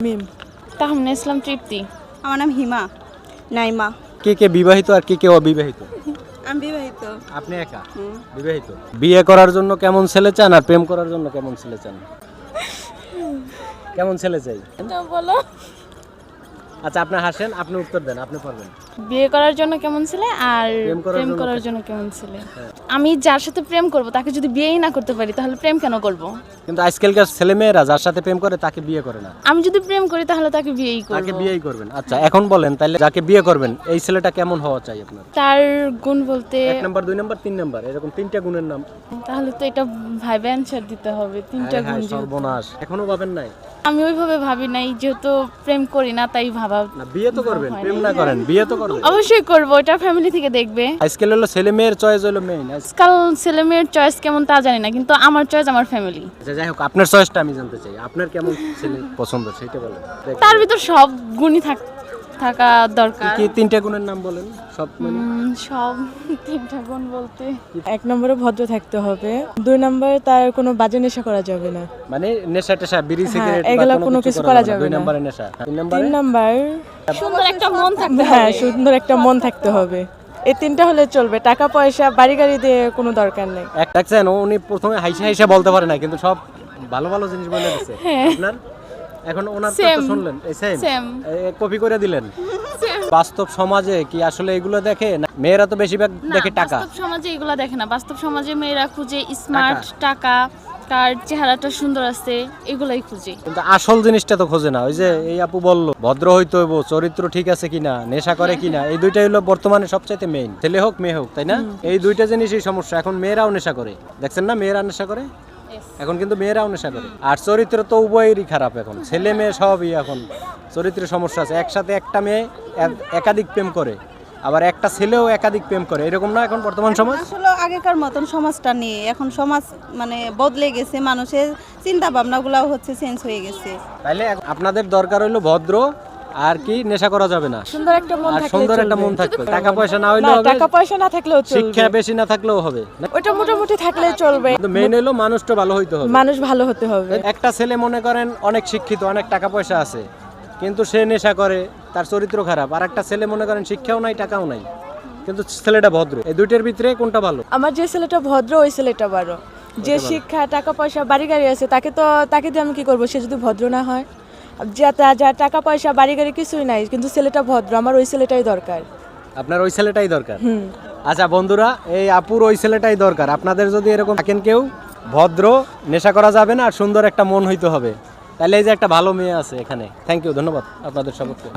মিম তাহমিনা ইসলাম তৃপ্তি। আমার নাম হিমা। নাইমা। কে কে বিবাহিত আর কে কে অবিবাহিত? আমি বিবাহিত। আপনি একা? বিবাহিত। বিয়ে করার জন্য কেমন ছেলে চান আর প্রেম করার জন্য কেমন ছেলে চান? কেমন ছেলে চাই? বলো। আচ্ছা আপনি হাসেন আপনি উত্তর দেন আপনি পারবেন। বিয়ে করার জন্য কেমন ছেলে আর প্রেম করার জন্য কেমন ছেলে? আমি যার সাথে প্রেম করব তাকে যদি বিয়েই না করতে পারি তাহলে প্রেম কেন করব? কিন্তু আজকালকার ছেলে মেয়েরা যার সাথে প্রেম করে তাকে বিয়ে করে না। আমি যদি প্রেম করি তাহলে তাকে বিয়েই করব। তাকে বিয়েই করবেন। আচ্ছা এখন বলেন তাহলে যাকে বিয়ে করবেন এই ছেলেটা কেমন হওয়া চাই আপনার? তার গুণ বলতে এক নাম্বার দুই নাম্বার তিন নাম্বার এরকম তিনটা গুণের নাম। তাহলে তো এটা ভাইবে অ্যান্সার দিতে হবে তিনটা হায় হায়, গুণ। সর্বনাশ। এখনও পাবেন নাই? আমি ওইভাবে ভাবি নাই যেহেতু প্রেম করি না তাই ভাবা না বিয়ে তো করবেন প্রেম না করেন বিয়ে তো করবেন। অবশ্যই করব ফ্যামিলি থেকে দেখবে। আজকাল হলো ছেলে মেয়ের চয়েস হলো মেইন আজকাল ছেলে মেয়ের চয়েস কেমন তা জানি না কিন্তু আমার চয়েস আমার ফ্যামিলি আচ্ছা যাই হোক আপনার চয়েসটা আমি জানতে চাই। আপনার কেমন ছেলে পছন্দ সেটা বলেন। তার ভিতর সব গুণই থাক থাকা দরকার। কি তিনটা গুণের নাম বলেন? সব মানে সব তিনটা গুণ বলতে। এক নম্বরে ভদ্র থাকতে হবে। দুই নম্বরে তার কোনো বাজে নেশা করা যাবে না। মানে নেশা টেশা বিড়ি হ্যাঁ, সিগারেট এগুলা কোনো কিছু করা যাবে দুই নম্বরে নেশা। তিন নম্বরে তিন নাম্বার সুন্দর একটা মন থাকবে হ্যাঁ সুন্দর একটা মন থাকতে হবে। এই তিনটা হলে চলবে। টাকা পয়সা বাড়ি গাড়ি দিয়ে কোনো দরকার নেই। এক দেখছেন উনি প্রথমে হাইসা হাইসা বলতে পারে না কিন্তু সব ভালো ভালো জিনিস বলে দিচ্ছে আপনার? এখন ওনার তো। শুনলেন? সেম কপি করে দিলেন? বাস্তব সমাজে কি আসলে এগুলো দেখে? মেয়েরা তো বেশিরভাগ দেখে টাকা। বাস্তব সমাজে এগুলা দেখে না। বাস্তব সমাজে মেয়েরা খুঁজে স্মার্ট টাকা। কার চেহারাটা সুন্দর আছে এগুলাই খুঁজে। কিন্তু আসল জিনিসটা তো খোঁজে না। ওই যে এই আপু বলল ভদ্র হইতে হইব চরিত্র ঠিক আছে কিনা নেশা করে কিনা এই দুইটাই হলো বর্তমানে সবচাইতে মেইন ছেলে হোক মেয়ে হোক তাই না? এই দুইটা জিনিসই সমস্যা। এখন মেয়েরাও নেশা করে। দেখছেন না মেয়েরা নেশা করে? এখন কিন্তু মেয়েরাও নেশা করে আর চরিত্র তো উভয়েরই খারাপ এখন। ছেলে মেয়ে সবই এখন চরিত্রের সমস্যা আছে। একসাথে একটা মেয়ে একাধিক প্রেম করে আবার একটা ছেলেও একাধিক প্রেম করে। এরকম না এখন বর্তমান সমাজ? আসলে আগেকার মতন সমাজটা নিয়ে এখন সমাজ মানে বদলে গেছে। মানুষের চিন্তা ভাবনাগুলোও হচ্ছে চেঞ্জ হয়ে গেছে। তাইলে আপনাদের দরকার হইল ভদ্র আর কি নেশা করা যাবে না। সুন্দর একটা মন আর থাকলে সুন্দর একটা মন থাকবে। টাকা পয়সা না হইলেও হবে। টাকা পয়সা না থাকলেও চলবে। শিক্ষা বেশি না থাকলেও হবে। ওটা মোটামুটি থাকলে চলবে। কিন্তু মেইন হইল মানুষটা ভালো হইতে হবে। মানুষ ভালো হতে হবে। একটা ছেলে মনে করেন অনেক শিক্ষিত অনেক টাকা পয়সা আছে। কিন্তু সে নেশা করে তার চরিত্র খারাপ। আর একটা ছেলে মনে করেন শিক্ষাও নাই টাকাও নাই। কিন্তু ছেলেটা ভদ্র। এই দুইটার ভিতরে কোনটা ভালো? আমার যে ছেলেটা ভদ্র ওই ছেলেটা ভালো। যে শিক্ষা টাকা পয়সা বাড়ি গাড়ি আছে তাকে তো তাকে দিয়ে আমি কি করব? সে যদি ভদ্র না হয়? যা টাকা পয়সা বাড়ি গাড়ি কিছুই নাই কিন্তু ছেলেটা ভদ্র আমার ওই ছেলেটাই দরকার। আপনার ওই ছেলেটাই দরকার? আচ্ছা বন্ধুরা এই আপুর ওই ছেলেটাই দরকার। আপনাদের যদি এরকম থাকেন কেউ ভদ্র নেশা করা যাবে না আর সুন্দর একটা মন হইতে হবে। তাহলে এই যে একটা ভালো মেয়ে আছে এখানে। থ্যাংক ইউ ধন্যবাদ আপনাদের সবকে